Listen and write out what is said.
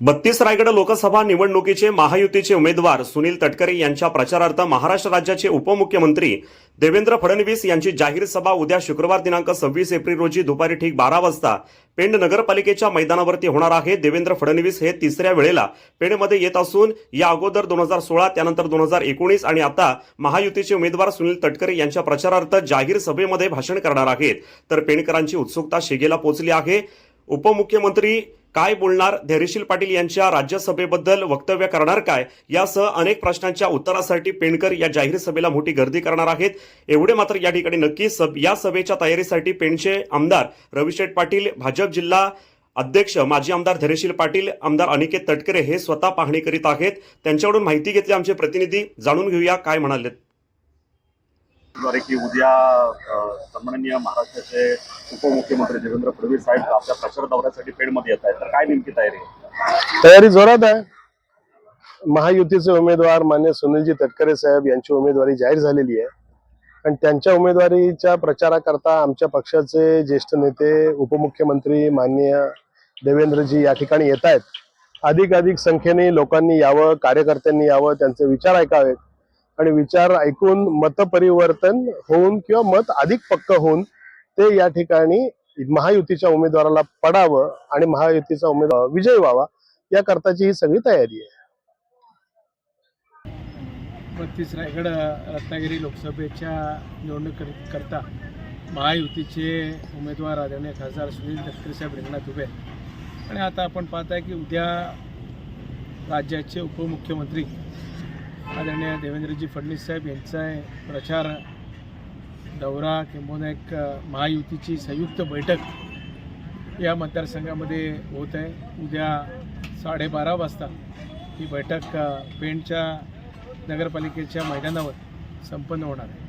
बत्तीस रायगड लोकसभा निवडणुकीचे महायुतीचे उमेदवार सुनील तटकरे यांच्या प्रचारार्थ महाराष्ट्र राज्याचे उपमुख्यमंत्री देवेंद्र फडणवीस यांची जाहीर सभा उद्या शुक्रवार दिनांक सव्वीस एप्रिल रोजी दुपारी ठीक बारा वाजता पेंड नगरपालिकेच्या मैदानावरती होणार आहे. देवेंद्र फडणवीस हे तिसऱ्या वेळेला पेंडमध्ये येत असून या अगोदर दोन हजार सोळा त्यानंतर दोन हजार एकोणीस आणि आता महायुतीचे उमेदवार सुनील तटकरे यांच्या प्रचारार्थ जाहीर सभेमध्ये भाषण करणार आहेत. तर पेणकरांची उत्सुकता शिगेला पोहोचली आहे. उपमुख्यमंत्री काय बोलणार धैर्यशील पाटील यांच्या राज्यसभेबद्दल वक्तव्य करणार काय? यासह अनेक प्रश्नांच्या उत्तरासाठी पेणकर या जाहीर सभेला मोठी गर्दी करणार आहेत. एवढे मात्र या ठिकाणी नक्की सब या सभेच्या तयारीसाठी पेणचे आमदार रविशेठ पाटील भाजप जिल्हा अध्यक्ष माजी आमदार धैर्यशील पाटील आमदार अनिकेत तटकरे हे स्वतः पाहणी करीत आहेत. त्यांच्याकडून माहिती घेतली आमचे प्रतिनिधी. जाणून घेऊया काय म्हणालेत. द्वारे की उद्या सन्माननीय महाराष्ट्राचे उपमुख्यमंत्री देवेंद्र फडणवीस साहेब आपल्या प्रचार दौऱ्यासाठी पेडमध्ये येत आहेत. तर काय नेमकी तयारी तयारी जोरात आहे. महायुतीचे उमेदवार मान्य सुनीलजी तटकरे साहेब यांची उमेदवारी जाहीर झालेली आहे. आणि त्यांच्या उमेदवारीच्या प्रचाराकरता आमच्या पक्षाचे ज्येष्ठ नेते उपमुख्यमंत्री माननीय देवेंद्रजी या ठिकाणी येत आहेत. अधिक अधिक संख्येने लोकांनी यावं कार्यकर्त्यांनी यावं त्यांचे विचार ऐकावेत. आणि विचार ऐकून मतपरिवर्तन होऊन किंवा मत अधिक पक्क होऊन ते या ठिकाणी महायुतीच्या उमेदवाराला पडावं आणि महायुतीचा उमेदवार विजय व्हावा या करताची ही सगळी तयारी आहे. बत्तीस रायगड रत्नागिरी लोकसभेच्या निवडणुकीकरता महायुतीचे उमेदवार आदरणीय खासदार सुनील तटकरे साहेब रिंगणात उभे आहेत. आणि आता आपण पाहत आहे की उद्या राज्याचे उपमुख्यमंत्री आदरणीय देवेंद्रजी फडणवीस साहेब यांचा प्रचार दौरा किंबहुना एक महायुतीची संयुक्त बैठक या मतदारसंघामध्ये होत आहे. उद्या साडेबारा वाजता ही बैठक पेंटच्या पेणच्या नगरपालिकेच्या मैदानावर संपन्न होणार आहे.